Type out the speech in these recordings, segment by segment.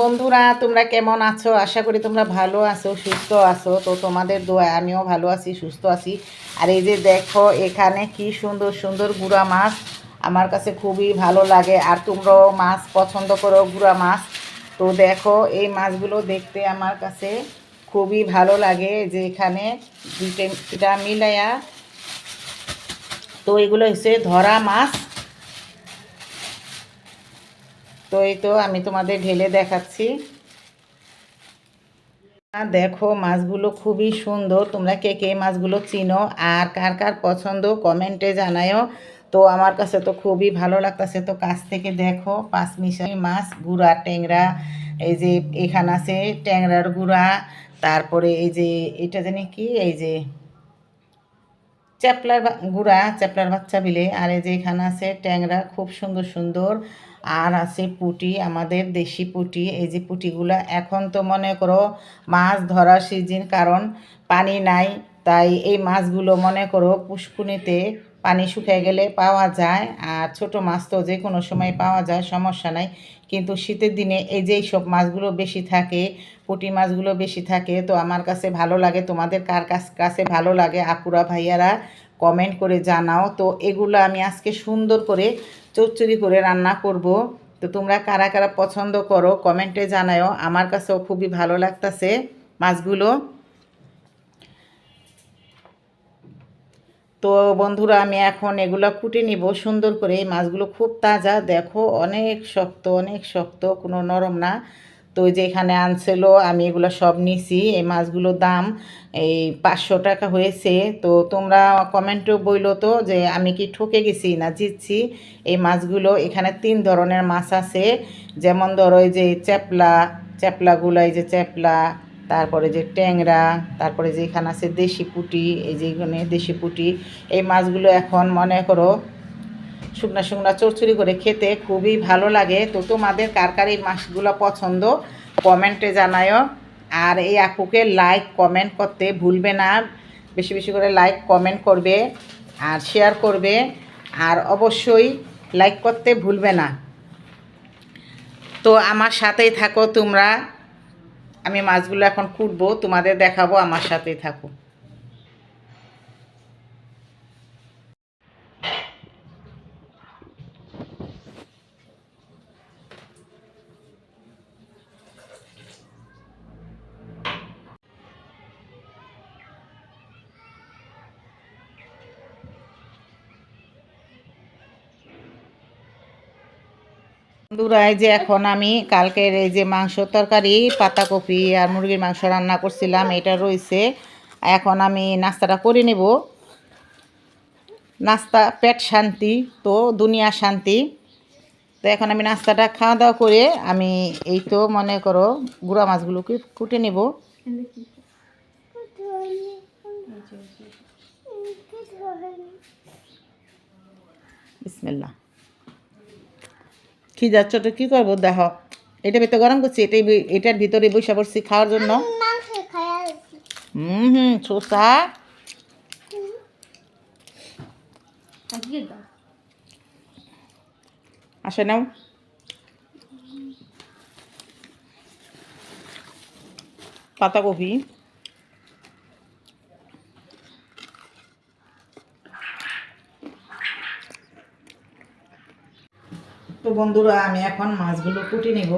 বন্ধুরা, তোমরা কেমন আছো? আশা করি তোমরা ভালো আছো, সুস্থ আছো। তো তোমাদের দোয়া আমিও ভালো আছি, সুস্থ আছি। আর এই যে দেখো, এখানে কি সুন্দর সুন্দর গুড়া মাছ। আমার কাছে খুবই ভালো লাগে। আর তোমরাও মাছ পছন্দ করো, গুড়া মাছ। তো দেখো, এই মাছগুলো দেখতে আমার কাছে খুবই ভালো লাগে। যে এখানে দুইটা মিলাইয়া তো এগুলো হচ্ছে ধরা মাছ। তো এই তো আমি তোমাদের ঢেলে দেখাচ্ছি। দেখো মাছগুলো খুবই সুন্দর। তোমরা কে কে মাছগুলো চিনো আর কার কার পছন্দ কমেন্টে জানায়ও। তো আমার কাছে তো খুবই ভালো লাগতেছে। তো কাছ থেকে দেখো পাঁচ মিশালি মাছ, গুড়া, ট্যাংরা, এই যে এখানে আছে ট্যাংরার গুড়া, তারপরে এই যে এটা জানি কি? এই যে চ্যাপলার গুড়া, চ্যাপলার বাচ্চা বিলে। আর এই যে এখানে আছে ট্যাংরা, খুব সুন্দর সুন্দর। আর আছে পুটি, আমাদের দেশি পুটি। এই যে পুটিগুলা এখন তো মনে করো মাছ ধরার সিজন কারণ পানি নাই। তাই এই মাছগুলো মনে করো পুষ্কুনিতে পানি শুকিয়ে গেলে পাওয়া যায় আর ছোট মাছ তো যে কোনো সময় পাওয়া যায়, সমস্যা নাই। কিন্তু শীতের দিনে এই যে সব মাছগুলো বেশি থাকে, পুঁটি মাছগুলো বেশি থাকে, তো আমার কাছে ভালো লাগে। তোমাদের কার কাছ ভালো লাগে আপুরা ভাইয়ারা কমেন্ট করে জানাও। তো এগুলো আমি আজকে সুন্দর করে চচ্চড়ি করে রান্না করব। তো তোমরা কারা কারা পছন্দ করো কমেন্টে জানাও আমার কাছেও খুবই ভালো লাগতাছে মাছগুলো। তো বন্ধুরা, আমি এখন এগুলো কুটে নিব। সুন্দর করে এই মাছগুলো খুব তাজা। দেখো, অনেক শক্ত অনেক শক্ত, কোনো নরম না। তো ওই যে এখানে আনছিল আমি এগুলো সব নিছি। এই মাছগুলোর দাম এই পাঁচশো টাকা হয়েছে। তো তোমরা কমেন্টেও বইলো তো যে আমি কি ঠকে গেছি না জিতছি। এই মাছগুলো, এখানে তিন ধরনের মাছ আছে। যেমন ধরো এই যে চ্যাপলা চ্যাপলাগুলো এই যে চ্যাপলা তারপরে যে ট্যাংরা, তারপরে যে এখানে আছে দেশি পুঁটি, এই যে এখানে দেশি পুঁটি, এই মাছগুলো এখন মনে করো শুকনা শুকনা চড়চড়ি করে খেতে খুবই ভালো লাগে। তো তোমাদের কার কার এই মাছগুলো পছন্দ, কমেন্টে জানায়ও আর এই আপুকে লাইক কমেন্ট করতে ভুলবে না। বেশি বেশি করে লাইক কমেন্ট করবে আর শেয়ার করবে। আর অবশ্যই লাইক করতে ভুলবে না। তো আমার সাথেই থাকো তোমরা। আমি মাছগুলো এখন কুটবো তোমাদের দেখাবো আমার সাথেই থাকো। বন্ধুরা, এই যে এখন আমি কালকের এই যে মাংস তরকারি, পাতাকপি আর মুরগির মাংস রান্না করছিলাম, এটা রয়েছে। এখন আমি নাস্তাটা করে নেব। নাস্তা পেট শান্তি, তো দুনিয়া শান্তি। তো এখন আমি নাস্তাটা খাওয়া দাওয়া করে আমি এই তো মনে করো গুঁড়া মাছগুলোকে কুটে নেব। বিসমিল্লা কি যাচ্ছ তো কী করব? দেখো এটা ভিতরে গরম করছি এটাই এটার ভিতরে বসে পড়ছি খাওয়ার জন্য। হুম হুম দাও আসে নাও। পাতাকপি বন্ধুরা আমি এখন মাছগুলো কুটে নেব।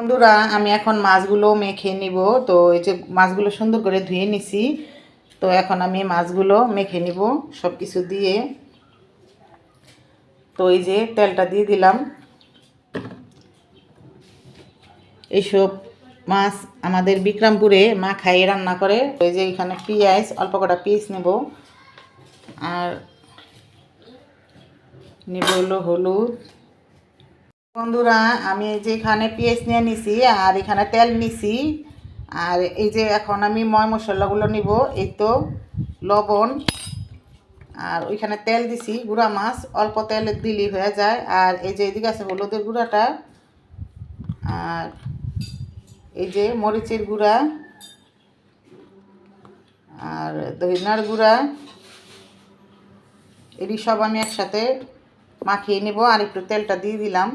বন্ধুরা, আমি এখন মাছগুলো মেখে নিব। তো এই যে মাছগুলো সুন্দর করে ধুয়ে নিছি। তো এখন আমি মাছগুলো মেখে নিব সব কিছু দিয়ে। তো এই যে তেলটা দিয়ে দিলাম। এইসব মাছ আমাদের বিক্রমপুরে মা খাইয়ে রান্না করে। ওই যে এখানে পেঁয়াজ, অল্প কটা পিস নেব। আর নিব হলো হলুদ। বন্ধুরা, আমি এই যে এখানে পেঁয়াজ নিয়ে নিছি আর এখানে তেল নিছি। আর এই যে এখন আমি ময় মশলাগুলো নিব, এই তো লবণ। আর ওইখানে তেল দিছি, গুঁড়া মাছ, অল্প তেল দিলেই হয়ে যায়। আর এই যে এদিকে আছে হলুদের গুঁড়াটা। আর এই যে মরিচের গুঁড়া। আর দহিনার গুঁড়া। এটি সব আমি একসাথে মাখিয়ে নেব। আর একটু তেলটা দিয়ে দিলাম।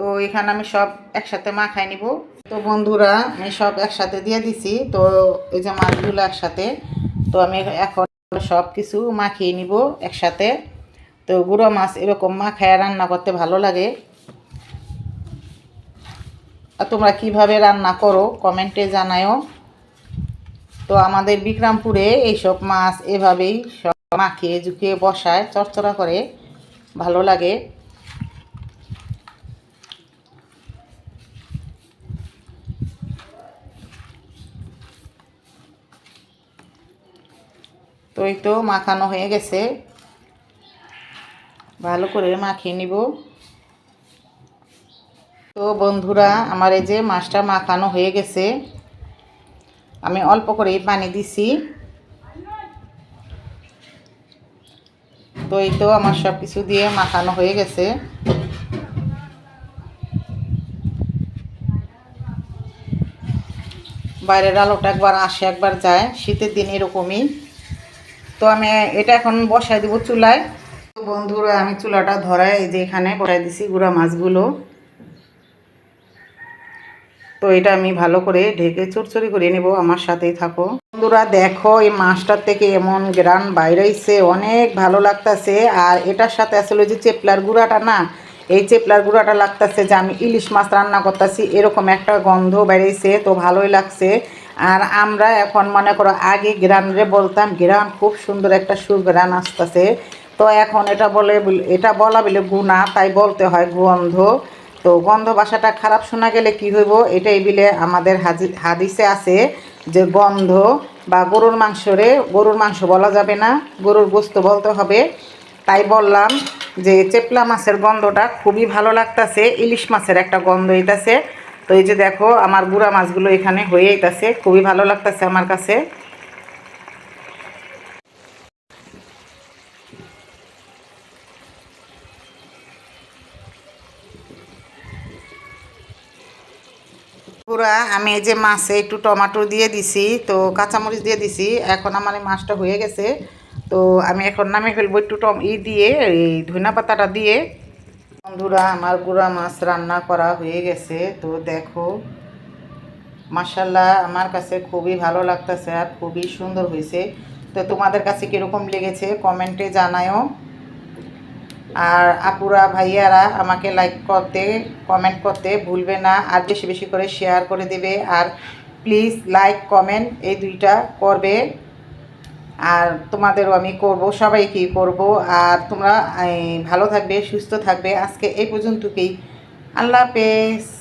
তো এখানে আমি সব একসাথে মাখাই নিব। তো বন্ধুরা, আমি সব একসাথে দিয়ে দিছি। তো এই যে মাছগুলো একসাথে, তো আমি এখন সব কিছু মাখিয়ে নিব একসাথে। তো গুঁড়ো মাছ এরকম মাখায় রান্না করতে ভালো লাগে। আর তোমরা কীভাবে রান্না করো, কমেন্টে জানায়ও। তো আমাদের বিক্রমপুরে এইসব মাছ এভাবেই সব মাখিয়ে ঝুঁকিয়ে বসায় চরচরা করে। ভালো লাগে। তো এই তো মাখানো হয়ে গেছে। ভালো করে মাখিয়ে নিব। তো বন্ধুরা, আমার এই যে মাছটা মাখানো হয়ে গেছে। আমি অল্প করে পানি দিছি। তো এই তো আমার সব কিছু দিয়ে মাখানো হয়ে গেছে। বাইরের আলোটা একবার আসে, একবার যায়। শীতের দিন এরকমই। তো আমি এটা এখন বসাই দিব চুলায়। তো বন্ধুরা, আমি চুলাটা ধরাই এই যে এখানে বসাই দিছি গুঁড়া মাছগুলো। তো এটা আমি ভালো করে ঢেকে চুরচুরি করে নেব, আমার সাথেই থাকো। বন্ধুরা, দেখো, এই মাছটার থেকে এমন গ্রান বাইরেছে অনেক ভালো লাগতাছে। আর এটার সাথে আসলে যে চেপলার গুঁড়াটা না, এই চেপলার গুঁড়াটা লাগতাছে যে আমি ইলিশ মাছ রান্না করতেছি, এরকম একটা গন্ধ বেরিয়েছে তো ভালোই লাগছে। আর আমরা এখন মনে করো আগে গ্রানরে বলতাম গ্রান খুব সুন্দর একটা সুগ্রান আসতেছে। তো এখন এটা বলে এটা বলা বলে গুণা, তাই বলতে হয় গন্ধ। তো গন্ধ বাসাটা খারাপ শোনা গেলে কি হইব? এটাই বিলে আমাদের হাদিসে আছে যে গন্ধ বা গরুর মাংসরে, গরুর মাংস বলা যাবে না, গরুর গোস্ত বলতে হবে। তাই বললাম যে চেপলা মাছের গন্ধটা খুবই ভালো লাগতাছে, ইলিশ মাছের একটা গন্ধ হইতাছে। তো এই যে দেখো, আমার গুঁড়া মাছগুলো এখানে হয়ে আইতাছে। খুবই ভালো লাগতাছে আমার কাছে। আমি এই যে মাছে একটু টমাটো দিয়ে দিছি, তো কাঁচামরিচ দিয়ে দিছি। এখন আমার এই মাছটা হয়ে গেছে। তো আমি এখন নামে ফেলব একটু টম, ই দিয়ে, এই ধনিয়া পাতাটা দিয়ে। বন্ধুরা, আমার গুঁড়া মাছ রান্না করা হয়ে গেছে। তো দেখো মাসাল্লাহ আমার কাছে খুবই ভালো লাগতেছে আর খুবই সুন্দর হয়েছে। তো তোমাদের কাছে কীরকম লেগেছে কমেন্টে জানায়ও। আর আপুরা, ভাইয়ারা, আমাকে লাইক করতে কমেন্ট করতে ভুলবে না। আর বেশি বেশি করে শেয়ার করে দেবে। আর প্লিজ লাইক কমেন্ট এই দুইটা করবে। আর তোমাদেরও আমি করব, সবাইকেই করব। আর তোমরা ভালো থাকবে, সুস্থ থাকবে। আজকে এই পর্যন্তকেই। আল্লাহ হাফেজ।